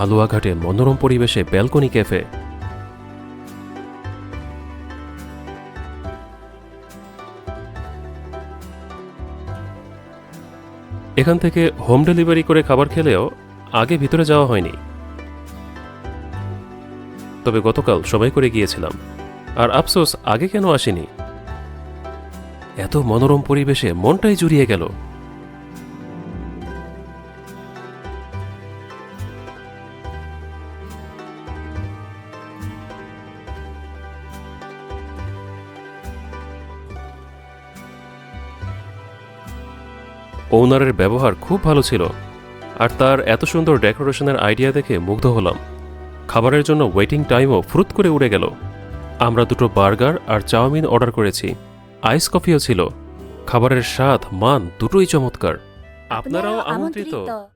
হালুয়াঘাটের মনোরম পরিবেশে balcony cafe. এখান থেকে হোম ডেলিভারি করে খাবার খেলেও আগে ভিতরে যাওয়া হয়নি। তবে গতকাল সবাই করে গিয়েছিলাম। আর আফসোস, আগে কেন আসেনি? এত মনোরম পরিবেশে মনটাই জুড়িয়ে গেল। ওনারের ব্যবহার খুব ভালো ছিল। আর তার এত সুন্দর ডেকোরেশনের আইডিয়া দেখে মুগ্ধ হলাম। খাবারের জন্য ওয়েটিং টাইমও ফ্রুত করে উড়ে গেল। আমরা দুটো বার্গার আর চাউমিন অর্ডার করেছি। আইস কফিও ছিল। খাবারের স্বাদ মান দুটোই চমৎকার। আপনারাও আমন্ত্রিত।